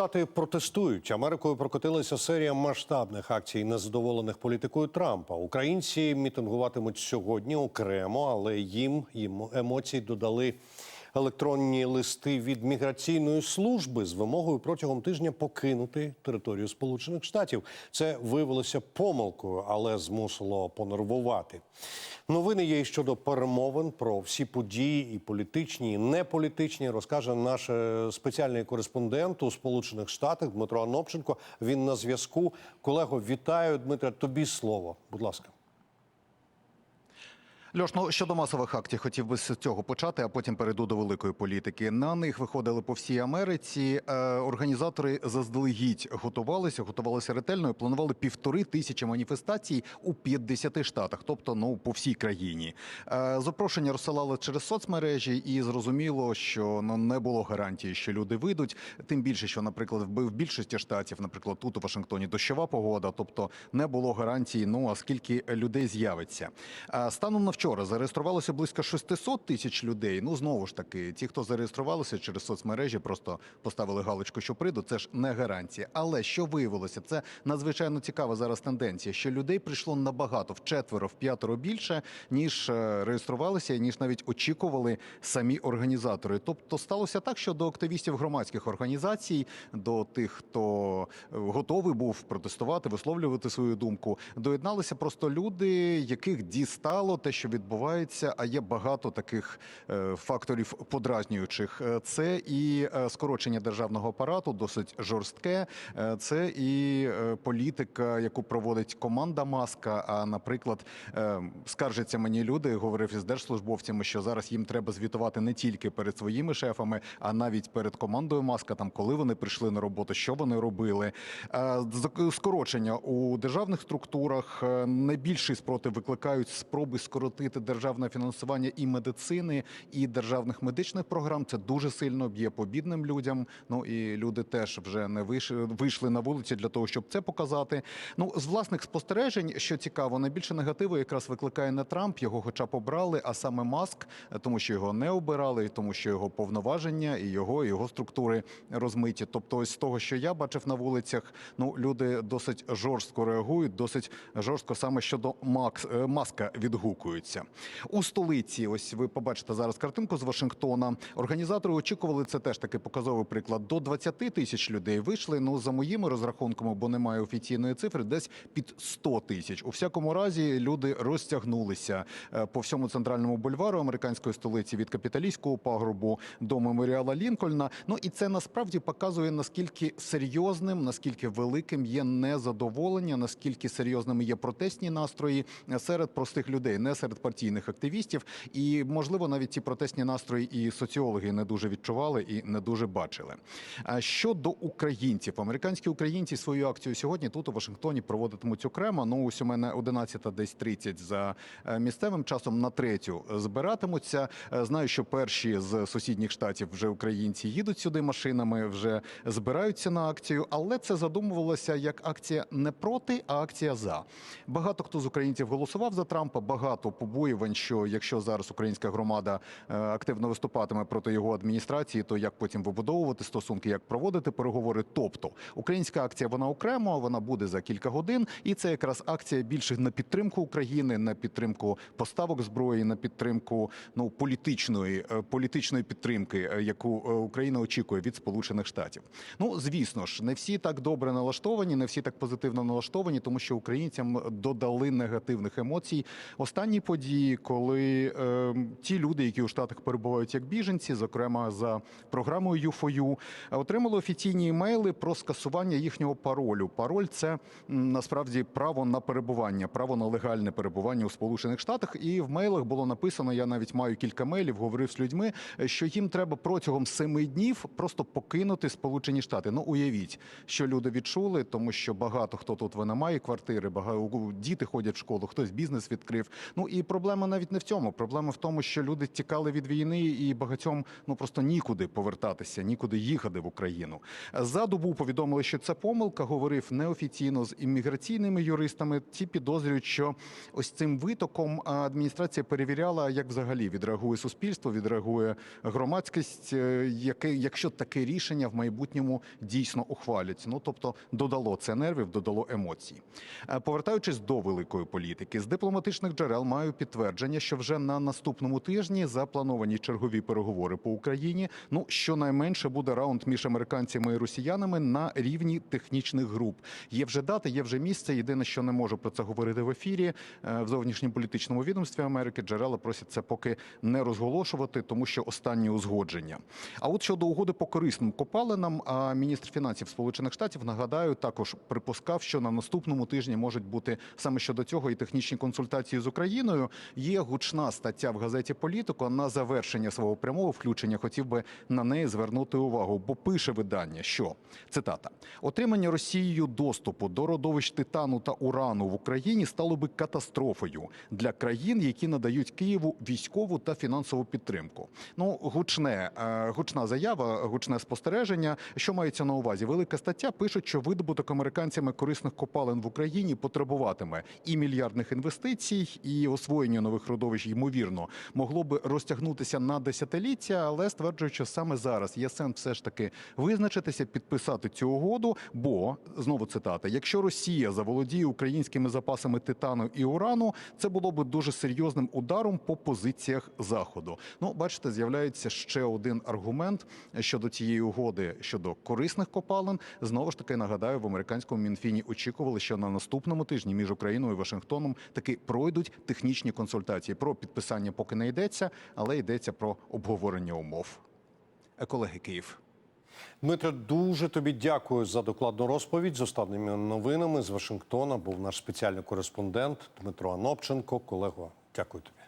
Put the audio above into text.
Штати протестують. Америкою прокотилася серія масштабних акцій незадоволених політикою Трампа. Українці мітингуватимуть сьогодні окремо, але їм їм емоцій додали електронні листи від міграційної служби з вимогою протягом тижня покинути територію Сполучених Штатів. Це виявилося помилкою, але змусило понервувати. Новини є щодо перемовин про всі події, і політичні, і неполітичні, розкаже наш е, спеціальний кореспондент у Сполучених Штатах Дмитро Анопченко. Він на зв'язку. Колего, вітаю, Дмитре. Тобі слово. Будь ласка. Льош, ну щодо масових актів, хотів би з цього почати, а потім перейду до великої політики. На них виходили по всій Америці. Е, організатори заздалегідь готувалися, готувалися ретельно і планували півтори тисячі маніфестацій у 50 штатах, тобто ну по всій країні. Е, запрошення розсилали через соцмережі, і зрозуміло, що ну не було гарантії, що люди вийдуть. Тим більше, що, наприклад, в більшості штатів, наприклад, тут у Вашингтоні дощова погода, тобто не було гарантії. Ну а скільки людей з'явиться. Е, Станом на вчора зареєструвалося близько 600 тисяч людей. Ну знову ж таки, ті, хто зареєструвалися через соцмережі, просто поставили галочку, що прийду. Це ж не гарантія. Але що виявилося, це надзвичайно цікава зараз тенденція, що людей прийшло набагато в четверо, в п'ятеро більше, ніж е, реєструвалися, ніж навіть очікували самі організатори. Тобто сталося так, що до активістів громадських організацій, до тих, хто е, готовий був протестувати, висловлювати свою думку, доєдналися просто люди, яких дістало те, що відбувається. А є багато таких е, факторів подразнюючих. Е, Це і е, скорочення державного апарату, досить жорстке. Це і політика, яку проводить команда Маска. А наприклад, скаржаться мені люди, говорив із держслужбовцями, що зараз їм треба звітувати не тільки перед своїми шефами, а навіть перед командою Маска, там коли вони прийшли на роботу, що вони робили. Скорочення у державних структурах найбільший спротив викликають спроби скоротити державне фінансування і медицини, і державних медичних програм. Це дуже сильно б'є по бідним людям. Ну і люди теж вже не вийшли, на вулиці для того, щоб це показати. Ну з власних спостережень, що цікаво, найбільше негативу якраз викликає не Трамп, його хоча б обрали, а саме Маск, тому що його не обирали, тому що його повноваження і його, і його структури розмиті. Тобто, ось з того, що я бачив на вулицях, ну люди досить жорстко реагують, досить жорстко саме щодо Макс е, маска відгукуються у столиці. Ось ви побачите зараз картинку з Вашингтона. Організатори очікували це теж такий показовий приклад. До 20 тисяч людей вийшли. Ну за моїми розрахунками, бо немає офіційної цифри, десь під 100 тисяч. У всякому разі, люди розтягнулися е, по всьому центральному бульвару американської столиці від капіталійського пагорбу до меморіала Лінкольна. Ну і це насправді показує наскільки серйозним, наскільки великим є незадоволення, наскільки серйозними є протестні настрої серед простих людей, не серед партійних активістів. І можливо, навіть ці протестні настрої і соціологи не дуже відчували і не дуже бачили. Щодо українців, американські українці свою акцію сьогодні тут у Вашингтоні проводитимуть окремо. Ну ось у мене 11 десь 30 за е, місцевим часом на третю збиратимуться. Е, Знаю, що перші з сусідніх штатів вже українці їдуть сюди машинами, вже збираються на акцію, але це задумувалося як акція не проти, а акція за. Багато хто з українців голосував за Трампа. Багато побоювань, що якщо зараз українська громада е, активно виступатиме проти його адміністрації, то як потім вибудовувати стосунки, як проводити переговори. Тобто українська акція вона окремо, вона буде за кілька годин, і це якраз акція більше на підтримку України, на підтримку поставок зброї, на підтримку ну політичної е, політичної підтримки, е, яку Україна очікує від Сполучених Штатів. Ну звісно ж, не всі так добре налаштовані, не всі так позитивно налаштовані, тому що українцям додали негативних емоцій. Останні події, коли е, ті люди, які у штатах перебувають як біженці, зокрема за програмою U4U, отримали офіційні імейли про скасування їхнього паролю. Пароль це насправді право на перебування, право на легальне перебування у Сполучених Штатах. І в мейлах було написано: я навіть маю кілька мейлів, говорив з людьми, що їм треба протягом семи днів просто покинути Сполучені Штати. Ну уявіть, що люди відчули, тому що багато хто тут винаймає квартири, багато діти ходять в школу, хтось бізнес відкрив. Ну і проблема навіть не в цьому. Проблема в тому, що люди тікали від війни, і багатьом ну просто нікуди повертатися, нікуди їхати в Україну. За добу повідомили, що це помилка. Говорив неофіційно з імміграційними юристами. Ті підозрюють, що ось цим витоком адміністрація перевіряла, як взагалі відреагує суспільство, відреагує громадськість, е, яке, якщо таке рішення в майбутньому дійсно ухвалять. Ну тобто додало це нервів, додало емоцій. Е, Повертаючись до великої політики, з дипломатичних джерел маю підтвердження, що вже на наступному тижні заплановані чергові переговори по Україні. Ну щонайменше буде раунд між американцями і росіянами на рівні технічних груп. Є вже дати, є вже місце. Єдине, що не можу про це говорити в ефірі е, в зовнішньополітичному відомстві Америки. Джерела просять це поки не розголошувати, тому що останні узгодження. А от щодо угоди по корисним копалинам, міністр фінансів Сполучених Штатів нагадаю, також припускав, що на наступному тижні можуть бути саме щодо цього і технічні консультації з Україною. Є гучна стаття в газеті Політико. На завершення свого прямого включення хотів би на неї звернути увагу, бо пише видання, що цитата отримання Росією доступу до родовищ титану та урану в Україні стало би катастрофою для країн, які надають Києву військову та фінансову підтримку. Ну гучне е, гучна заява, гучне спостереження. Що мається на увазі? Велика стаття пишуть, що видобуток американцями корисних копалин в Україні потребуватиме і мільярдних інвестицій, і освоєння нових родовищ ймовірно могло би розтягнутися на десятиліття, але стверджують, що саме зараз є сенс все ж таки визначитися, підписати цю угоду. Бо знову цитата: якщо Росія заволодіє українськими запасами титану і урану, це було би дуже серйозним ударом по позиціях заходу. Ну, бачите, з'являється ще один аргумент щодо цієї угоди щодо корисних копалин. Знову ж таки нагадаю, в американському мінфіні очікували, що на наступному тижні між Україною і Вашингтоном таки пройдуть технічні консультації. Про підписання поки не йдеться, але йдеться про обговорення умов. Екологи Київ. Дмитро, дуже тобі дякую за докладну розповідь з останніми новинами з Вашингтона. Був наш спеціальний кореспондент Дмитро Анопченко. Колего, дякую тобі.